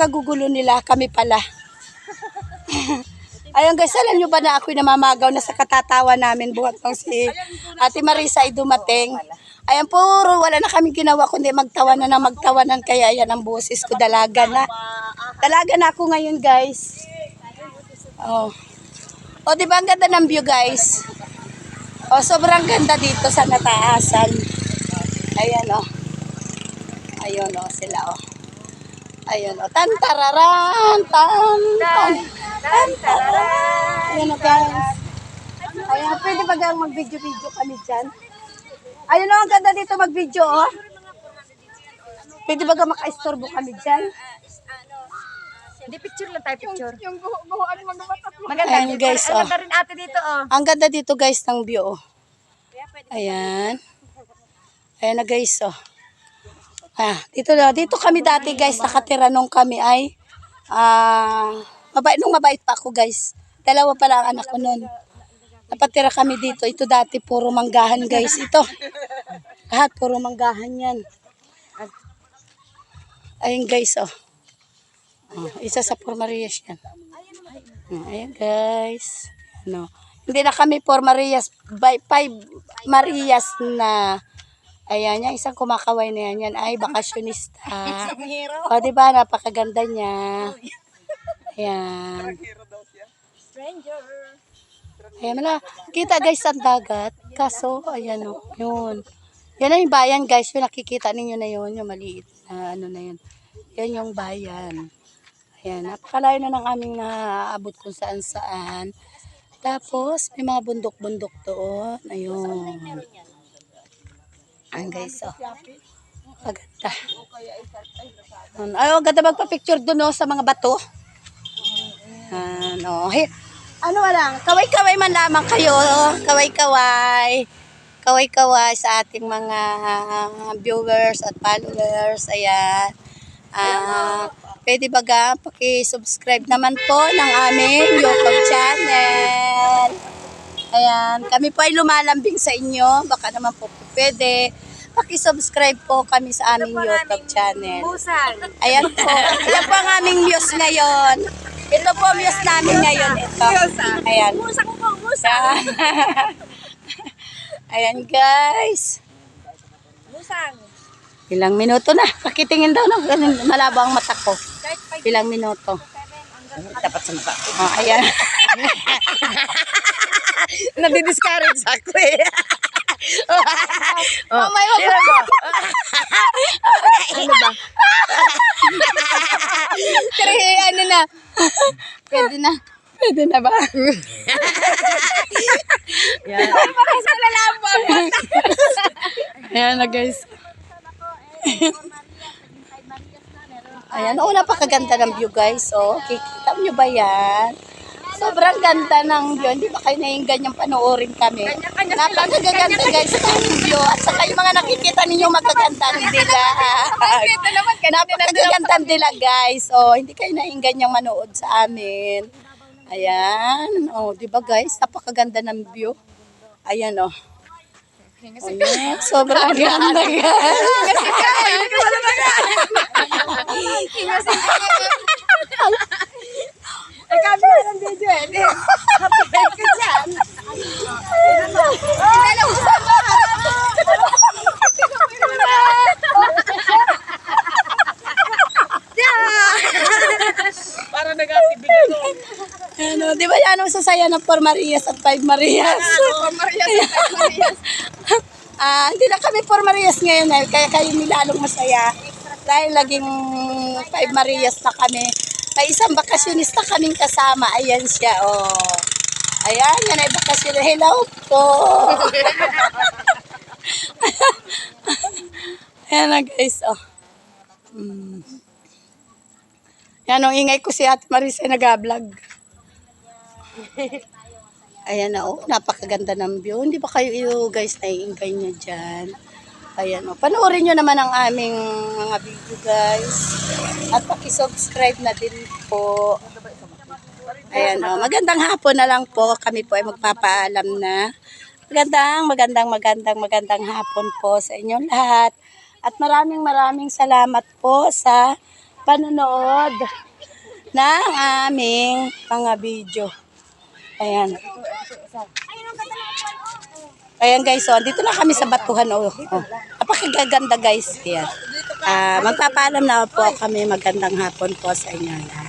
Kagugulo nila, kami pala. Ayun guys, alam nyo ba na ako'y namamagaw na sa katatawa namin buhat ng si Ate Marisa ay dumating. Ayan, puro wala na kami ginawa kundi magtawanan na magtawanan kaya yan ang boses ko dalaga na. Dalaga na ako ngayon guys. Oh. O, di ba ang ganda ng view guys? O, sobrang ganda dito sa nataasan. Ayan o. Ayun o sila o. Ayun o. Tan tararan, tan tan. Tan tararan. Ayun o guys. Ayan, pwede ba gang mag-video-video kami dyan? Ayun o, ang ganda dito mag-video o. Pwede ba gang maka-istorbo kami dyan? Hindi, picture lang tayo, picture. Yung buhuan mo naman at Maganda Ayan, dito. guys, Ang oh. ganda rin ate dito, oh. Ang ganda dito guys ng view oh. Ayan. Ayan na guys oh. Ah, dito dito kami dati guys nakatira nung kami ay ah mabait nung mabait pa ako guys. Dalawa pa lang ang anak ko noon. Napatira kami dito. Ito dati puro manggahan guys. Ito. Lahat puro manggahan yan. Ayun guys oh. Oh, isa sa Por Marias yan. Mm, Ayan guys. Ano, hindi na kami Por Marias, by five Marias na. Ayan, yung isang kumakaway na yan, yan ay bakasyonista. O, di ba, napakaganda niya. Ayan. Stranger. Ayan, mala. Kita guys ang dagat. Kaso, ayan o, yun. Yan na yung bayan guys, yung nakikita ninyo na yun, yung maliit na ano na yun. Yan yung bayan. Ayan, napakalayo na ng aming naaabot kung saan saan. Tapos, may mga bundok-bundok doon. Ayun. Ayan guys, oh. Maganda. Ay, ang ganda magpa-picture doon oh, sa mga bato. Ano, hey, ano lang, kaway-kaway man lamang kayo. Kaway-kaway. Kaway-kaway sa ating mga viewers at followers. Ayan. Ah, pwede ba ga, paki-subscribe naman po ng aming YouTube channel. Ayan, kami po ay lumalambing sa inyo. Baka naman po po pwede. Paki-subscribe po kami sa aming YouTube channel. Busan. Ayan po. Ayan po ang aming muse ngayon. Ito po ang muse namin ngayon. Ito. Ayan. Busan ko po, busan. Ayan guys. Busan. Ilang minuto na. Pakitingin daw na. Malabo ang mata ko. Ilang minuto. Dapat sa mukha. Oh, ayan. Nadi-discourage ako eh. Oh, may wag ano ba? Pero ano na. Pwede na. Pwede na ba? Yan. Ayan na guys. Ayan, oh, napakaganda ng view guys. Oh, kikita nyo ba yan? Sobrang ganda ng view. Hindi ba kayo nahinggan yung panoorin kami? Napakaganda guys ng view. At saka yung mga nakikita ninyo magagandang dila. Napakagandang dila guys. Oh, hindi kayo nahinggan yung manood sa amin. Ayan. Oh, di ba guys? Napakaganda ng view. Ayan oh. Ayan, sobrang ganda guys. Ay, kami na ng Di, Kapag ka dyan. Para nag-atibig ako. Ano, di ba yan ang sasaya ng 4 Marias at 5 Marias? Maria sa Maria. Ah, hindi na kami 4 Marias ngayon eh, kaya kayo nilalong masaya. Dahil laging 5 Marias na kami. May isang bakasyonista kaming kasama. Ayan siya, oh. Ayan, yan ay bakasyonista. Hello po. Ayan na guys, oh. Mm. Yan, ang ingay ko si Ate Marisa nag-vlog. Ayan na, oh, napakaganda ng view. Hindi ba kayo guys naiingay nyo dyan? Ayan, oh. Panoorin nyo naman ang aming mga video guys. At pakisubscribe na din po. Ayan, oh. Magandang hapon na lang po. Kami po ay magpapaalam na. Magandang, magandang, magandang, magandang hapon po sa inyong lahat. At maraming maraming salamat po sa panonood ng aming mga video. Ayan. Ayan guys, so dito na kami sa Batuhan. Oh, oh. Napakaganda guys. Ayan. Ah, magpapaalam na po kami. Magandang hapon po sa inyo.